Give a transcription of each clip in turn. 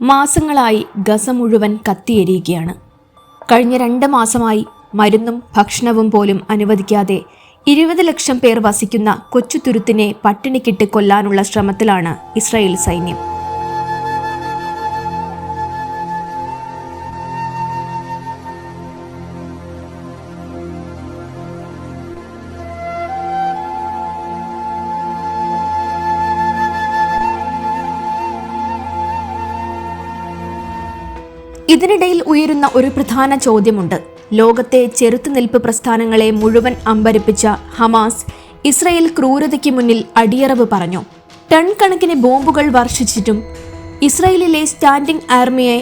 മാസങ്ങളായി ഗസ മുഴുവൻ കത്തിയെരിയുകയാണ്. കഴിഞ്ഞ രണ്ട് മാസമായി മരുന്നും ഭക്ഷണവും പോലും അനുവദിക്കാതെ ഇരുപത് ലക്ഷം പേർ വസിക്കുന്ന കൊച്ചു തുരുത്തിനെ പട്ടിണിക്കിട്ട് കൊല്ലാനുള്ള ശ്രമത്തിലാണ് ഇസ്രായേൽ സൈന്യം. ഇതിനിടയിൽ ഉയരുന്ന ഒരു പ്രധാന ചോദ്യമുണ്ട്. ലോകത്തെ ചെറുത്തുനിൽപ്പ് പ്രസ്ഥാനങ്ങളെ മുഴുവൻ അമ്പരിപ്പിച്ച ഹമാസ് ഇസ്രയേൽ ക്രൂരതയ്ക്ക് മുന്നിൽ അടിയറവ് പറഞ്ഞു. ടൺ കണക്കിന് ബോംബുകൾ വർഷിച്ചിട്ടും ഇസ്രയേലിലെ സ്റ്റാൻഡിംഗ് ആർമിയെ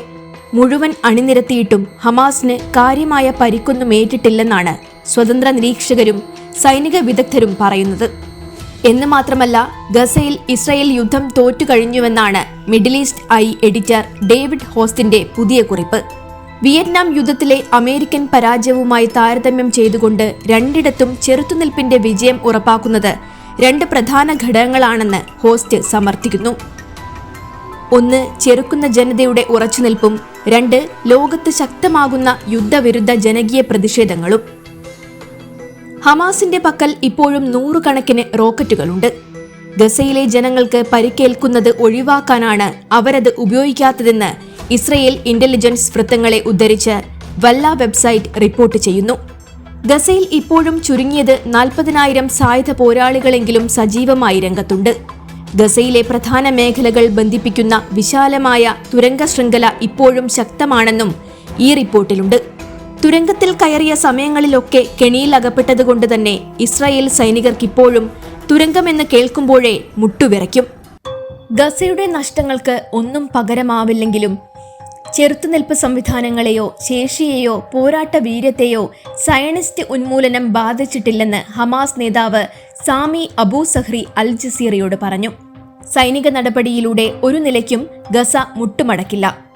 മുഴുവൻ അണിനിരത്തിയിട്ടും ഹമാസിന് കാര്യമായ പരിക്കൊന്നും ഏറ്റിട്ടില്ലെന്നാണ് സ്വതന്ത്ര നിരീക്ഷകരും സൈനിക വിദഗ്ധരും പറയുന്നത്. എന്ന് മാത്രമല്ല ഗസയിൽ ഇസ്രയേൽ യുദ്ധം തോറ്റുകഴിഞ്ഞുവെന്നാണ് Middle East Eye editor David ഹോസ്റ്റിന്റെ പുതിയ കുറിപ്പ്. വിയറ്റ്നാം യുദ്ധത്തിലെ അമേരിക്കൻ പരാജയവുമായി താരതമ്യം ചെയ്തുകൊണ്ട് രണ്ടിടത്തും ചെറുത്തുനിൽപ്പിന്റെ വിജയം ഉറപ്പാക്കുന്നത് രണ്ട് പ്രധാന ഘടകങ്ങളാണെന്ന് ഹോസ്റ്റ് സമർത്ഥിക്കുന്നു. ഒന്ന് ചെറുക്കുന്ന ജനതയുടെ ഉറച്ചുനിൽപ്പും. രണ്ട് ലോകത്ത് ശക്തമാകുന്ന യുദ്ധവിരുദ്ധ ജനകീയ പ്രതിഷേധങ്ങളും. ഹമാസിന്റെ പക്കൽ ഇപ്പോഴും നൂറുകണക്കിന് റോക്കറ്റുകളുണ്ട്. ഗസയിലെ ജനങ്ങൾക്ക് പരിക്കേൽക്കുന്നത് ഒഴിവാക്കാനാണ് അവരത് ഉപയോഗിക്കാത്തതെന്ന് ഇസ്രയേൽ ഇന്റലിജൻസ് വൃത്തങ്ങളെ ഉദ്ധരിച്ച് വല്ല വെബ്സൈറ്റ് റിപ്പോർട്ട് ചെയ്യുന്നു. ഗസയിൽ ഇപ്പോഴും ചുരുങ്ങിയത് നാൽപ്പതിനായിരം സായുധ പോരാളികളെങ്കിലും സജീവമായി രംഗത്തുണ്ട്. ഗസയിലെ പ്രധാന മേഖലകൾ ബന്ധിപ്പിക്കുന്ന വിശാലമായ തുരങ്ക ശൃംഖല ഇപ്പോഴും ശക്തമാണെന്നും ഈ റിപ്പോർട്ടിലുണ്ട്. തുരങ്കത്തിൽ കയറിയ സമയങ്ങളിലൊക്കെ കെണിയിൽ അകപ്പെട്ടതുകൊണ്ട് തന്നെ ഇസ്രായേൽ സൈനികർക്കിപ്പോഴും തുരങ്കമെന്ന് കേൾക്കുമ്പോഴേ മുട്ടുവിറയ്ക്കും. ഗസയുടെ നഷ്ടങ്ങൾക്ക് ഒന്നും പകരമാവില്ലെങ്കിലും ചെറുത്തുനിൽപ്പ് സംവിധാനങ്ങളെയോ ശേഷിയെയോ പോരാട്ട വീര്യത്തെയോ സയണിസ്റ്റ് ഉന്മൂലനം ബാധിച്ചിട്ടില്ലെന്ന് ഹമാസ് നേതാവ് സാമി അബൂ സഹ്രി അൽ ജസീറയോട് പറഞ്ഞു. സൈനിക നടപടിയിലൂടെ ഒരു നിലയ്ക്കും ഗസ മുട്ടുമടക്കില്ല.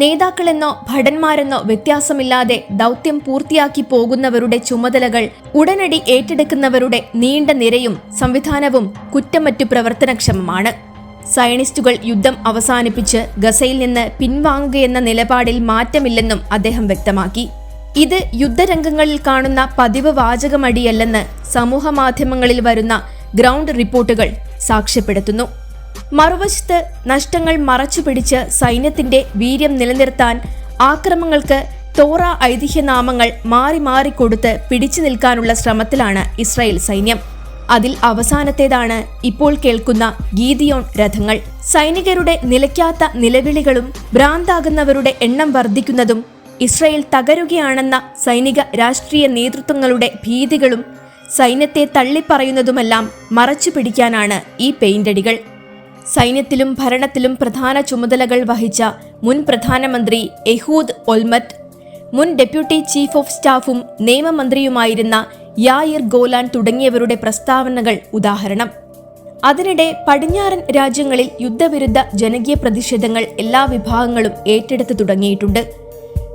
നേതാക്കളെന്നോ ഭടന്മാരെന്നോ വ്യത്യാസമില്ലാതെ ദൗത്യം പൂർത്തിയാക്കി പോകുന്നവരുടെ ചുമതലകൾ ഉടനടി ഏറ്റെടുക്കുന്നവരുടെ നീണ്ട നിരയും സംവിധാനവും കുറ്റമറ്റു പ്രവർത്തനക്ഷമമാണ്. സയനിസ്റ്റുകൾ യുദ്ധം അവസാനിപ്പിച്ച് ഗസയിൽ നിന്ന് പിൻവാങ്ങുകയെന്ന നിലപാടിൽ മാറ്റമില്ലെന്നും അദ്ദേഹം വ്യക്തമാക്കി. ഇത് യുദ്ധരംഗങ്ങളിൽ കാണുന്ന പതിവ് വാചകമടിയല്ലെന്ന് സമൂഹമാധ്യമങ്ങളിൽ വരുന്ന ഗ്രൗണ്ട് റിപ്പോർട്ടുകൾ സാക്ഷ്യപ്പെടുത്തുന്നു. മറുവശത്ത് നഷ്ടങ്ങൾ മറച്ചുപിടിച്ച് സൈന്യത്തിന്റെ വീര്യം നിലനിർത്താൻ ആക്രമങ്ങൾക്ക് തോറ ഐതിഹ്യനാമങ്ങൾ മാറി മാറി കൊടുത്ത് പിടിച്ചു നിൽക്കാനുള്ള ശ്രമത്തിലാണ് ഇസ്രായേൽ സൈന്യം. അതിൽ അവസാനത്തേതാണ് ഇപ്പോൾ കേൾക്കുന്ന ഗീതിയോൺ രഥങ്ങൾ. സൈനികരുടെ നിലയ്ക്കാത്ത നിലവിളികളും ഭ്രാന്താകുന്നവരുടെ എണ്ണം വർദ്ധിക്കുന്നതും ഇസ്രായേൽ തകരുകയാണെന്ന സൈനിക രാഷ്ട്രീയ നേതൃത്വങ്ങളുടെ ഭീതികളും സൈന്യത്തെ തള്ളിപ്പറയുന്നതുമെല്ലാം മറച്ചു പിടിക്കാനാണ് ഈ പെയിന്റടികൾ. സൈന്യത്തിലും ഭരണത്തിലും പ്രധാന ചുമതലകൾ വഹിച്ച മുൻ പ്രധാനമന്ത്രി എഹൂദ് ഒൽമറ്റ് മുൻ ഡെപ്യൂട്ടി ചീഫ് ഓഫ് സ്റ്റാഫും നിയമമന്ത്രിയുമായിരുന്ന യായിർ ഗോലാൻ തുടങ്ങിയവരുടെ പ്രസ്താവനകൾ ഉദാഹരണം. അതിനിടെ പടിഞ്ഞാറൻ രാജ്യങ്ങളിൽ യുദ്ധവിരുദ്ധ ജനകീയ പ്രതിഷേധങ്ങൾ എല്ലാ വിഭാഗങ്ങളും ഏറ്റെടുത്തു തുടങ്ങിയിട്ടുണ്ട്.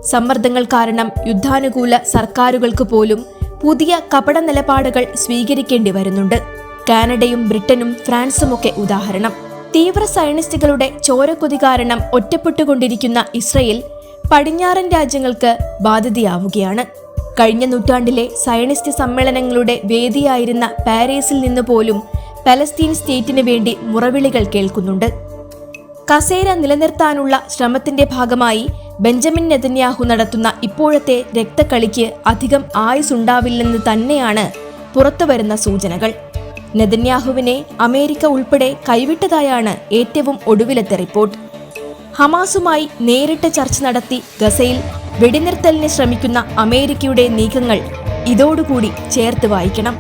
സമ്മർദ്ദങ്ങൾ കാരണം യുദ്ധാനുകൂല സർക്കാരുകൾക്ക് പോലും പുതിയ കപട നിലപാടുകൾ സ്വീകരിക്കേണ്ടി വരുന്നുണ്ട്. കാനഡയും ബ്രിട്ടനും ഫ്രാൻസുമൊക്കെ ഉദാഹരണം. തീവ്ര സയനിസ്റ്റുകളുടെ ചോരക്കൊതി കാരണം ഒറ്റപ്പെട്ടുകൊണ്ടിരിക്കുന്ന ഇസ്രയേൽ പടിഞ്ഞാറൻ രാജ്യങ്ങൾക്ക് ബാധ്യതയാവുകയാണ്. കഴിഞ്ഞ നൂറ്റാണ്ടിലെ സയനിസ്റ്റ് സമ്മേളനങ്ങളുടെ വേദിയായിരുന്ന പാരീസിൽ നിന്ന് പോലും പലസ്തീൻ സ്റ്റേറ്റിന് വേണ്ടി മുറവിളികൾ കേൾക്കുന്നുണ്ട്. കസേര നിലനിർത്താനുള്ള ശ്രമത്തിന്റെ ഭാഗമായി ബെഞ്ചമിൻ നെതന്യാഹു നടത്തുന്ന ഇപ്പോഴത്തെ രക്തക്കളിക്ക് അധികം ആയുസുണ്ടാവില്ലെന്ന് തന്നെയാണ് പുറത്തുവരുന്ന സൂചനകൾ. നെതന്യാഹുവിനെ അമേരിക്ക ഉൾപ്പെടെ കൈവിട്ടതായാണ് ഏറ്റവും ഒടുവിലത്തെ റിപ്പോർട്ട്. ഹമാസുമായി നേരിട്ട് ചർച്ച നടത്തി ഗസയിൽ വെടിനിർത്തലിന് ശ്രമിക്കുന്ന അമേരിക്കയുടെ നീക്കങ്ങൾ ഇതോടുകൂടി ചേർത്ത് വായിക്കണം.